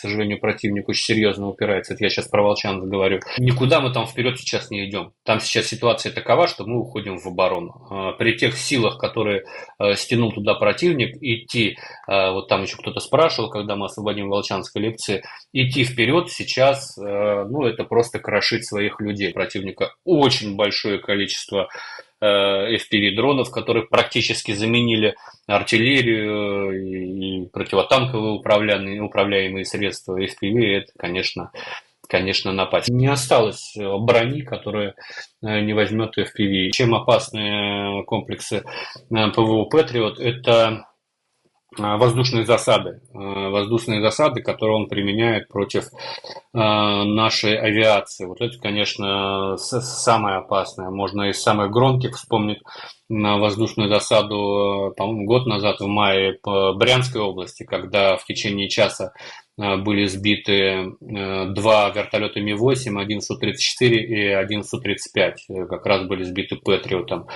К сожалению, противник очень серьезно упирается. Это я сейчас про Волчанов говорю. Никуда мы там вперед сейчас не идем. Там сейчас ситуация такова, что мы уходим в оборону. А, при тех силах, которые а, стянул туда противник, идти, а, вот там еще кто-то спрашивал, когда мы освободим Волчанской лекции, идти вперед сейчас, ну, это просто крошить своих людей. Противника очень большое количество FPV-дронов, которые практически заменили артиллерию и противотанковые управляемые, управляемые средства FPV, это, конечно, конечно, напасть. Не осталось брони, которая э, не возьмет FPV. Чем опасные комплексы э, ПВО «Патриот» – это э, воздушные засады. Воздушные засады, которые он применяет против нашей авиации. Вот это, конечно, самое опасное. Можно из самых громких вспомнить на воздушную засаду, по-моему, год назад в мае по Брянской области, когда в течение часа э, были сбиты э, два вертолета Ми-8, один Су-34 и один Су-35. Э, как раз были сбиты Патриотом.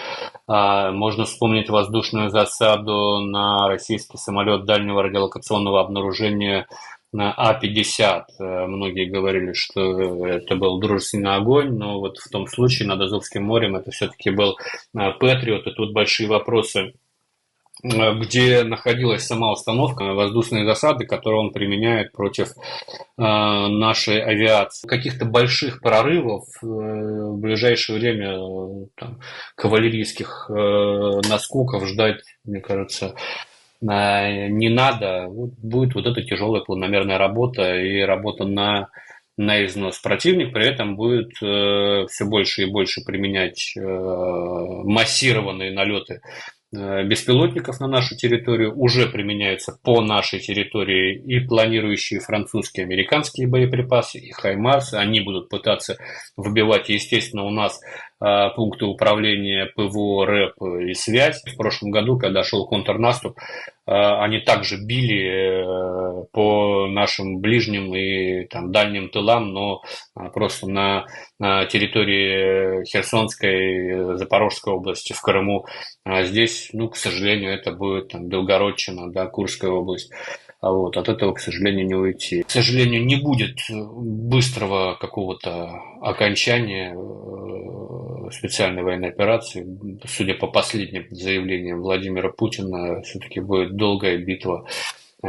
А, можно вспомнить воздушную засаду на российский самолет дальнего радиолокационного обнаружения а-50. Э, многие говорили, что это был дружественный огонь, но вот в том случае над Азовским морем это все-таки был э, Патриот, и тут большие вопросы э, где находилась сама установка воздушной засады, которую он применяет против нашей авиации. Каких-то больших прорывов в ближайшее время там, кавалерийских наскоков ждать, мне кажется, не надо, будет вот эта тяжелая планомерная работа и работа на, на износ. Противник при этом будет э, все больше и больше применять э, массированные налеты Э, беспилотников на нашу территорию, уже применяются по нашей территории и планирующие французские, американские боеприпасы, и Хаймарсы. Они будут пытаться выбивать, естественно, у нас э, пункты управления ПВО, РЭП и связь. В прошлом году, когда шел контрнаступ, э, они также били по нашим ближним и там, дальним тылам, но просто на, на территории Херсонской, Запорожской области, в Крыму. А здесь, ну, к сожалению, это будет там, Белгородчина, да, Курская область. А вот от этого, к сожалению, не уйти. К сожалению, не будет быстрого какого-то окончания э, специальной военной операции. Судя по последним заявлениям Владимира Путина, все-таки будет долгая битва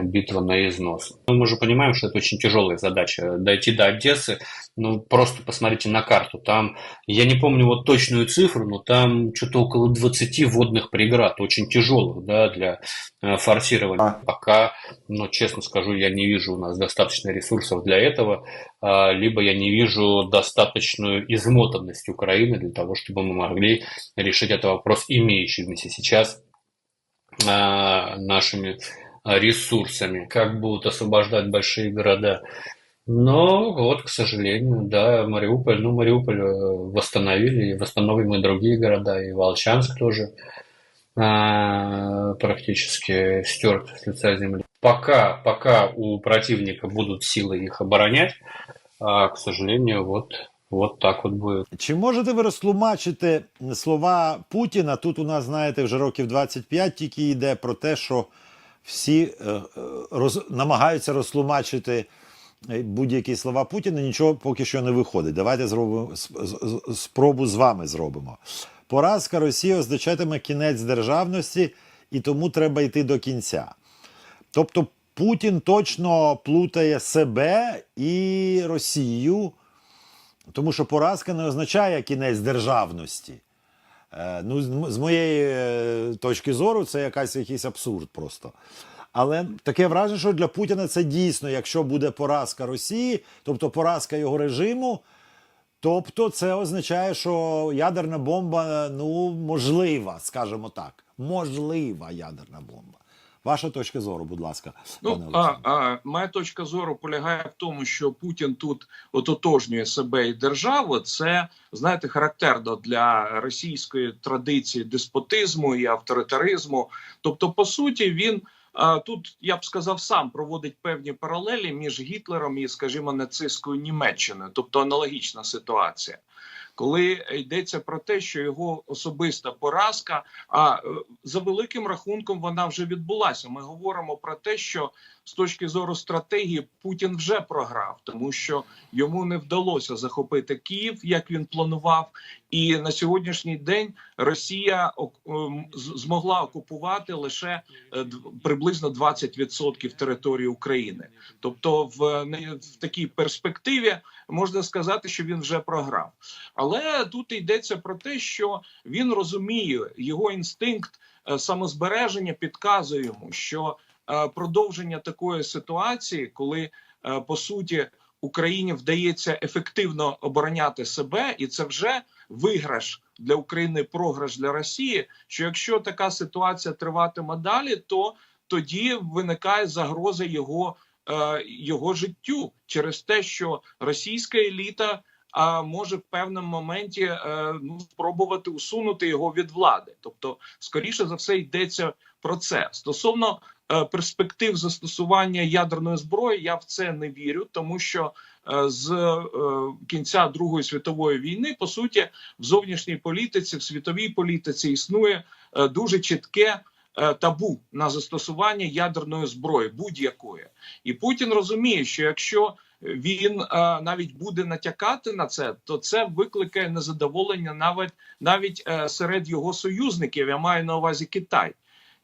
битва на износ. Ну, мы же понимаем, что это очень тяжелая задача. Дойти до Одессы, ну, просто посмотрите на карту. Там, я не помню вот точную цифру, но там что-то около 20 водных преград, очень тяжелых, да, для э, форсирования. А. Пока, ну, честно скажу, я не вижу у нас достаточно ресурсов для этого, а, либо я не вижу достаточную измотанность Украины для того, чтобы мы могли решить этот вопрос имеющимися сейчас а, нашими ресурсами, как будут освобождать большие города. Но вот, к сожалению, да, Мариуполь, ну, Мариуполь э, восстановили, и восстановим и другие города, и Волчанск тоже а, практически стерт с лица земли. Пока, пока у противника будут силы их оборонять, а, к сожалению, вот От так от буде. Чи можете ви розтлумачити слова Путіна? Тут у нас, знаєте, вже років 25 тільки йде про те, що всі е, е, роз, намагаються розтлумачити е, будь-які слова Путіна, нічого поки що не виходить. Давайте зробимо спробу з вами зробимо. Поразка Росії означатиме кінець державності, і тому треба йти до кінця. Тобто Путін точно плутає себе і Росію, тому що поразка не означає кінець державності. Е, ну, З моєї е, точки зору, це якась якийсь абсурд просто. Але таке враження, що для Путіна це дійсно, якщо буде поразка Росії, тобто поразка його режиму, тобто це означає, що ядерна бомба ну, можлива, скажімо так. Можлива ядерна бомба. Ваша точка зору, будь ласка, ну а, а моя точка зору полягає в тому, що Путін тут ототожнює себе і державу. Це знаєте, характерно для російської традиції деспотизму і авторитаризму. Тобто, по суті, він тут я б сказав сам проводить певні паралелі між Гітлером і, скажімо, нацистською Німеччиною, тобто аналогічна ситуація. Коли йдеться про те, що його особиста поразка, а е, за великим рахунком вона вже відбулася. Ми говоримо про те, що з точки зору стратегії Путін вже програв, тому що йому не вдалося захопити Київ, як він планував, і на сьогоднішній день Росія ем, змогла окупувати лише е, приблизно 20% території України. Тобто, в, не- в такій перспективі можна сказати, що він вже програв. Але тут йдеться про те, що він розуміє його інстинкт е, самозбереження підказує йому, що е, продовження такої ситуації, коли е, по суті Україні вдається ефективно обороняти себе, і це вже виграш для України, програш для Росії. Що якщо така ситуація триватиме далі, то тоді виникає загроза його, е, його життю через те, що російська еліта а може в певному моменті е, ну спробувати усунути його від влади. Тобто, скоріше за все, йдеться про це стосовно перспектив застосування ядерної зброї. Я в це не вірю, тому що е, з е, кінця Другої світової війни по суті в зовнішній політиці, в світовій політиці існує е, дуже чітке. е, Табу на застосування ядерної зброї будь-якої, і Путін розуміє, що якщо він е, навіть буде натякати на це, то це викликає незадоволення навіть навіть е, серед його союзників. Я маю на увазі Китай,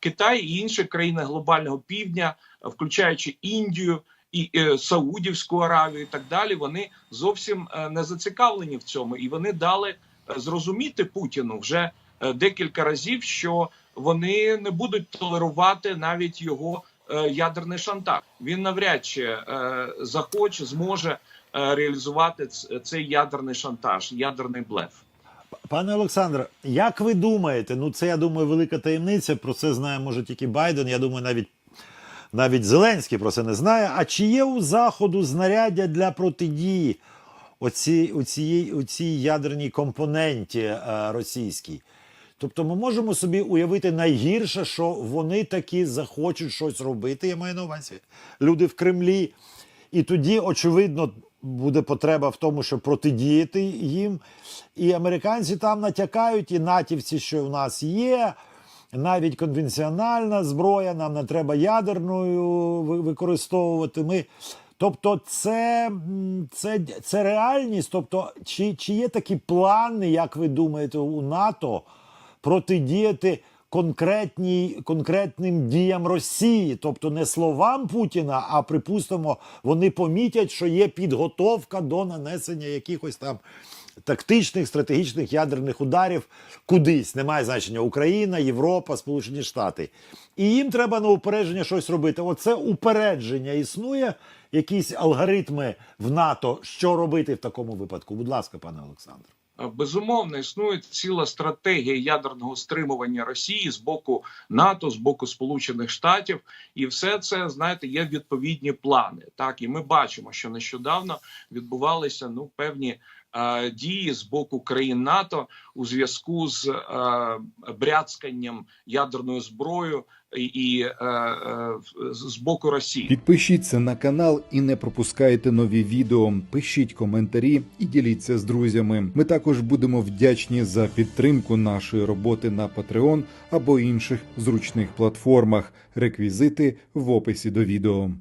Китай і інші країни глобального півдня, включаючи Індію і е, Саудівську Аравію, і так далі. Вони зовсім е, не зацікавлені в цьому, і вони дали е, зрозуміти Путіну вже декілька разів, що вони не будуть толерувати навіть його ядерний шантаж. Він навряд чи захоче, зможе реалізувати цей ядерний шантаж, ядерний блеф. Пане Олександре, як ви думаєте? Ну, це я думаю, велика таємниця. Про це знає може тільки Байден. Я думаю, навіть навіть Зеленський про це не знає. А чи є у заходу знаряддя для протидії оці, оцієї, оцій ядерній компоненті е, російській? Тобто ми можемо собі уявити найгірше, що вони таки захочуть щось робити. Я маю на увазі люди в Кремлі. І тоді, очевидно, буде потреба в тому, щоб протидіяти їм. І американці там натякають, і натівці, що в нас є. Навіть конвенціональна зброя, нам не треба ядерною використовувати. Ми, тобто, це, це, це реальність. Тобто, чи, чи є такі плани, як ви думаєте, у НАТО протидіяти конкретній, конкретним діям Росії, тобто не словам Путіна, а припустимо, вони помітять, що є підготовка до нанесення якихось там тактичних стратегічних ядерних ударів кудись. Немає значення Україна, Європа, Сполучені Штати. І їм треба на упередження щось робити. Оце упередження існує, якісь алгоритми в НАТО, що робити в такому випадку. Будь ласка, пане Олександр. Е, Безумовно, існує ціла стратегія ядерного стримування Росії з боку НАТО, з боку Сполучених Штатів, і все це знаєте, є відповідні плани. Так і ми бачимо, що нещодавно відбувалися ну певні дії з боку країн НАТО у зв'язку з е, бряцканням ядерною зброєю і, е, е, з боку Росії. Підпишіться на канал і не пропускайте нові відео. Пишіть коментарі і діліться з друзями. Ми також будемо вдячні за підтримку нашої роботи на Patreon або інших зручних платформах. Реквізити в описі до відео.